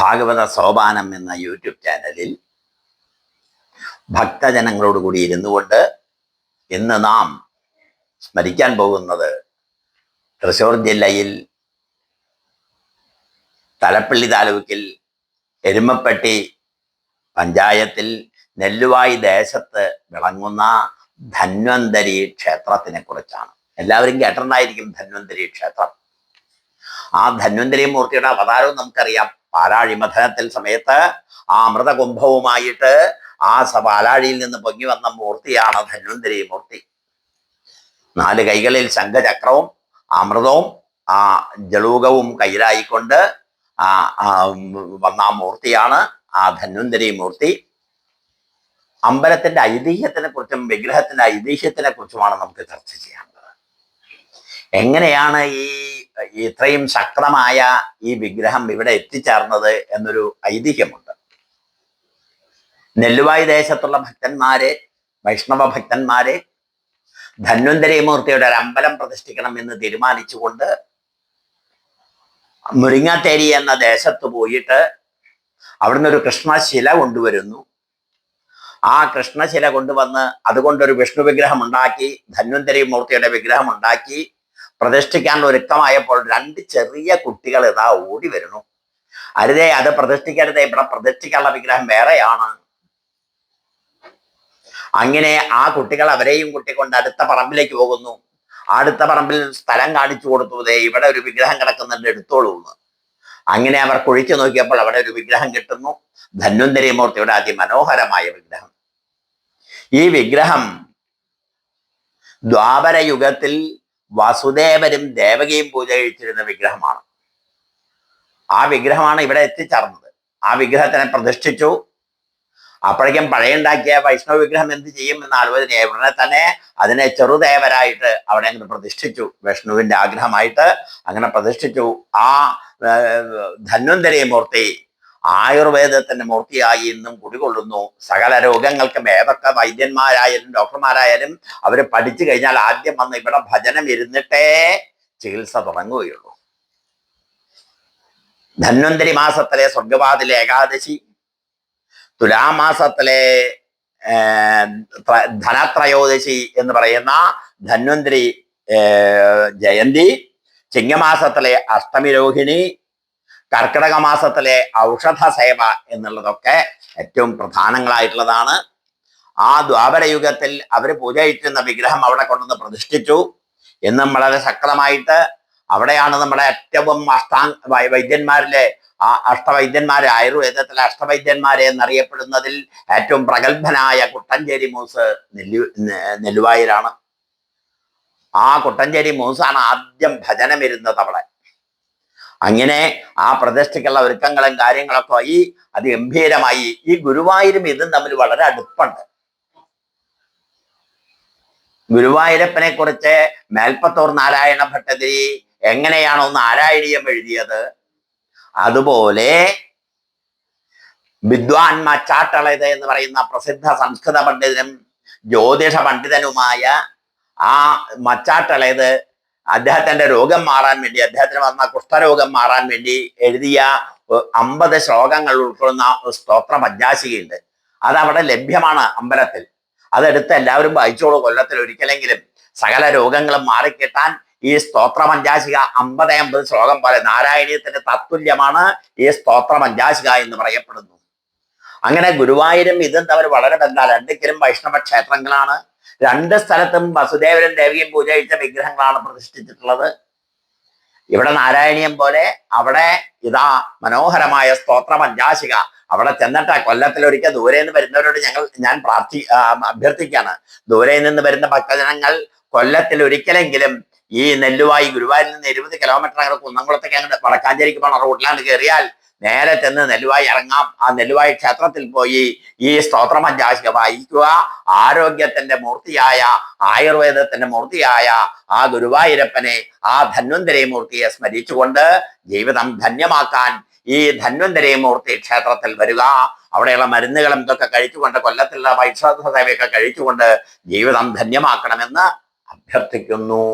ഭാഗവത സോപാനം എന്ന യൂട്യൂബ് ചാനലിൽ ഭക്തജനങ്ങളോട് കൂടി ഇരുന്നു കൊണ്ട് ഇന്ന് നാം സ്മരിക്കാൻ പോകുന്നത് തൃശ്ശൂർ ജില്ലയിൽ തലപ്പള്ളി താലൂക്കിൽ എരുമപ്പെട്ടി പഞ്ചായത്തിൽ നെല്ലുവായി ദേശത്ത് വിളങ്ങുന്ന ധന്വന്തരി ക്ഷേത്രത്തിനെ കുറിച്ചാണ്. എല്ലാവരും കേട്ടിട്ടുണ്ടായിരിക്കും ധന്വന്തരി ക്ഷേത്രം. ആ ധന്വന്തരി മൂർത്തിയുടെ അവതാരവും നമുക്കറിയാം. പാലാഴി മഥനത്തിൽ സമയത്ത് ആ അമൃതകുംഭവുമായിട്ട് ആ പാലാഴിയിൽ നിന്ന് പൊങ്ങി വന്ന മൂർത്തിയാണ് ധന്വന്തരി മൂർത്തി. നാല് കൈകളിൽ ശംഖചക്രവും അമൃതവും ആ ജളൂകവും കയ്യിലായിക്കൊണ്ട് ആ ആ, വന്ന ആ മൂർത്തിയാണ് ആ ധന്വന്തരി മൂർത്തി. അമ്പലത്തിന്റെ ഐതിഹ്യത്തിനെ കുറിച്ചും വിഗ്രഹത്തിന്റെ ഐതിഹ്യത്തിനെ കുറിച്ചുമാണ് നമുക്ക് ചർച്ച ചെയ്യാനുള്ളത്. എങ്ങനെയാണ് ഈ ഇത്രയും ശക്തമായ ഈ വിഗ്രഹം ഇവിടെ എത്തിച്ചേർന്നത് എന്നൊരു ഐതിഹ്യമുണ്ട്. നെല്ലുവായി ദേശത്തുള്ള ഭക്തന്മാരെ വൈഷ്ണവ ഭക്തന്മാരെ ധന്വന്തരി മൂർത്തിയുടെ ഒരു അമ്പലം പ്രതിഷ്ഠിക്കണം എന്ന് തീരുമാനിച്ചുകൊണ്ട് മുരിങ്ങാത്തേരി എന്ന ദേശത്ത് പോയിട്ട് അവിടുന്ന് ഒരു കൃഷ്ണശില കൊണ്ടുവരുന്നു. ആ കൃഷ്ണശില കൊണ്ടുവന്ന് അതുകൊണ്ടൊരു വിഷ്ണു വിഗ്രഹം ഉണ്ടാക്കി ധന്വന്തരി മൂർത്തിയുടെ വിഗ്രഹം ഉണ്ടാക്കി പ്രതിഷ്ഠിക്കാൻ ഒരുക്കമായപ്പോൾ രണ്ട് ചെറിയ കുട്ടികൾ ഇതാ ഓടി വരുന്നു. അരുതേ അത് പ്രതിഷ്ഠിക്കരുതേ ഇവിടെ പ്രതിഷ്ഠിക്കാനുള്ള വിഗ്രഹം വേറെയാണ്. അങ്ങനെ ആ കുട്ടികൾ അവരെയും കുട്ടിക്കൊണ്ട് അടുത്ത പറമ്പിലേക്ക് പോകുന്നു. അടുത്ത പറമ്പിൽ സ്ഥലം കാണിച്ചു കൊടുത്തു. ദേ ഇവിടെ ഒരു വിഗ്രഹം കിടക്കുന്നുണ്ട് എടുത്തോളൂ എന്ന്. അങ്ങനെ അവർ കുഴിച്ചു നോക്കിയപ്പോൾ അവിടെ ഒരു വിഗ്രഹം കിട്ടുന്നു. ധന്വന്തരി മൂർത്തിയുടെ അതിമനോഹരമായ വിഗ്രഹം. ഈ വിഗ്രഹം ദ്വാപര യുഗത്തിൽ വസുദേവരും ദേവകിയും പൂജ കഴിച്ചിരുന്ന വിഗ്രഹമാണ്. ആ വിഗ്രഹമാണ് ഇവിടെ എത്തിച്ചേർന്നത്. ആ വിഗ്രഹത്തിനെ പ്രതിഷ്ഠിച്ചു. അപ്പോഴേക്കും പഴയുണ്ടാക്കിയ വൈഷ്ണവ വിഗ്രഹം എന്ത് ചെയ്യും എന്ന ആലോചന ഉടനെ തന്നെ അതിനെ ചെറുദേവരായിട്ട് അവിടെ അങ്ങനെ പ്രതിഷ്ഠിച്ചു. വിഷ്ണുവിന്റെ ആഗ്രഹമായിട്ട് അങ്ങനെ പ്രതിഷ്ഠിച്ചു. ആ ധന്വന്തരി മൂർത്തി ആയുർവേദത്തിന്റെ മൂർത്തിയായി ഇന്നും കുടികൊള്ളുന്നു. സകല രോഗങ്ങൾക്കും ഏതൊക്കെ വൈദ്യന്മാരായാലും ഡോക്ടർമാരായാലും അവർ പഠിച്ചു കഴിഞ്ഞാൽ ആദ്യം വന്ന് ഇവിടെ ഭജനം ഇരുന്നിട്ടേ ചികിത്സ തുടങ്ങുകയുള്ളൂ. ധന്വന്തരി മാസത്തിലെ സ്വർഗവാതിലെ ഏകാദശി തുലാമാസത്തിലെ ധനത്രയോദശി എന്ന് പറയുന്ന ധന്വന്തരി ജയന്തി ചിങ്ങമാസത്തിലെ അഷ്ടമി രോഹിണി കർക്കിടക മാസത്തിലെ ഔഷധ സേവ എന്നുള്ളതൊക്കെ ഏറ്റവും പ്രധാനങ്ങളായിട്ടുള്ളതാണ്. ആ ദ്വാപരയുഗത്തിൽ അവർ പൂജയിച്ചിരുന്ന വിഗ്രഹം അവിടെ കൊണ്ടുവന്ന് പ്രതിഷ്ഠിച്ചു. എന്നും വളരെ ശക്തമായിട്ട് അവിടെയാണ് നമ്മുടെ ഏറ്റവും അഷ്ടാ വൈദ്യന്മാരിലെ ആ അഷ്ടവൈദ്യന്മാരെ ആയുർവേദത്തിലെ അഷ്ടവൈദ്യന്മാരെ എന്നറിയപ്പെടുന്നതിൽ ഏറ്റവും പ്രഗത്ഭനായ കുട്ടഞ്ചേരി മൂസ് നെല്ലു നെല്ലുവായിലാണ്. ആ കുട്ടഞ്ചേരി മൂസാണ് ആദ്യം ഭജനമിരുന്നത് അവിടെ. അങ്ങനെ ആ പ്രതിഷ്ഠയ്ക്കുള്ള ഒരുക്കങ്ങളും കാര്യങ്ങളൊക്കെ ആയി അത് ഗംഭീരമായി. ഈ ഗുരുവായൂരും ഇതും തമ്മിൽ വളരെ അടുപ്പുണ്ട് ഗുരുവായൂരപ്പനെ കുറിച്ച് മേൽപ്പത്തൂർ നാരായണ ഭട്ടതിരി എങ്ങനെയാണോ നാരായണീയം എഴുതിയത്? അതുപോലെ വിദ്വാൻമാ ചാട്ടളത് എന്ന് പറയുന്ന പ്രസിദ്ധ സംസ്കൃത പണ്ഡിതനും ജ്യോതിഷ പണ്ഡിതനുമായ ആ മച്ചാട്ടളയത് അദ്ദേഹത്തിന്റെ രോഗം മാറാൻ വേണ്ടി അദ്ദേഹത്തിന് വന്ന കുഷ്ഠരോഗം മാറാൻ വേണ്ടി എഴുതിയ അമ്പത് ശ്ലോകങ്ങൾ ഉൾക്കൊള്ളുന്ന സ്തോത്ര പഞ്ചാശികയുണ്ട് അത് അവിടെ ലഭ്യമാണ് അമ്പലത്തിൽ. അതെടുത്ത് എല്ലാവരും വായിച്ചോളൂ. കൊല്ലത്തിൽ ഒരിക്കലെങ്കിലും സകല രോഗങ്ങളും മാറിക്കിട്ടാൻ ഈ സ്തോത്ര പഞ്ചാശിക അമ്പത് അമ്പത് ശ്ലോകം പോലെ നാരായണീയത്തിന്റെ തത്തുല്യമാണ് ഈ സ്തോത്ര പഞ്ചാശിക എന്ന് പറയപ്പെടുന്നു. അങ്ങനെ ഗുരുവായൂരും ഇതും തമ്മിൽ വളരെ ബന്ധ രണ്ടിക്കലും വൈഷ്ണവ ക്ഷേത്രങ്ങളാണ്. രണ്ട് സ്ഥലത്തും വസുദേവനും ദേവിയും പൂജ കഴിച്ച വിഗ്രഹങ്ങളാണ് പ്രതിഷ്ഠിച്ചിട്ടുള്ളത്. ഇവിടെ നാരായണീയം പോലെ അവിടെ ഇതാ മനോഹരമായ സ്തോത്ര പഞ്ചാശിക അവിടെ ചെന്നിട്ട് കൊല്ലത്തിൽ ഒരിക്കൽ ദൂരെ നിന്ന് വരുന്നവരോട് ഞങ്ങൾ ഞാൻ പ്രാർത്ഥി അഭ്യർത്ഥിക്കുകയാണ്. ദൂരെ നിന്ന് വരുന്ന ഭക്തജനങ്ങൾ കൊല്ലത്തിൽ ഒരിക്കലെങ്കിലും ഈ നെല്ലുവായി ഗുരുവായൂരിൽ നിന്ന് ഇരുപത് കിലോമീറ്റർ അങ്ങനെ കുന്നംകുളത്തേക്ക് അങ്ങോട്ട് വടക്കാഞ്ചേരിക്ക് പോണ റോഡിലാണ് കയറിയാൽ നേരെ ചെന്ന് നെല്ലുവായി ഇറങ്ങാം. ആ നെല്ലുവായി ക്ഷേത്രത്തിൽ പോയി ഈ സ്തോത്രമഞ്ചാശിക വായിക്കുക ആരോഗ്യത്തിന്റെ മൂർത്തിയായ ആയുർവേദത്തിന്റെ മൂർത്തിയായ ആ ഗുരുവായൂരപ്പനെ ആ ധന്വന്തരി മൂർത്തിയെ സ്മരിച്ചുകൊണ്ട് ജീവിതം ധന്യമാക്കാൻ ഈ ധന്വന്തരി മൂർത്തി ക്ഷേത്രത്തിൽ വരിക. അവിടെയുള്ള മരുന്നുകളും ഇതൊക്കെ കഴിച്ചുകൊണ്ട് കൊല്ലത്തിലുള്ള വൈഷ്ണവ സേവയൊക്കെ കഴിച്ചുകൊണ്ട് ജീവിതം ധന്യമാക്കണമെന്ന് അഭ്യർത്ഥിക്കുന്നു.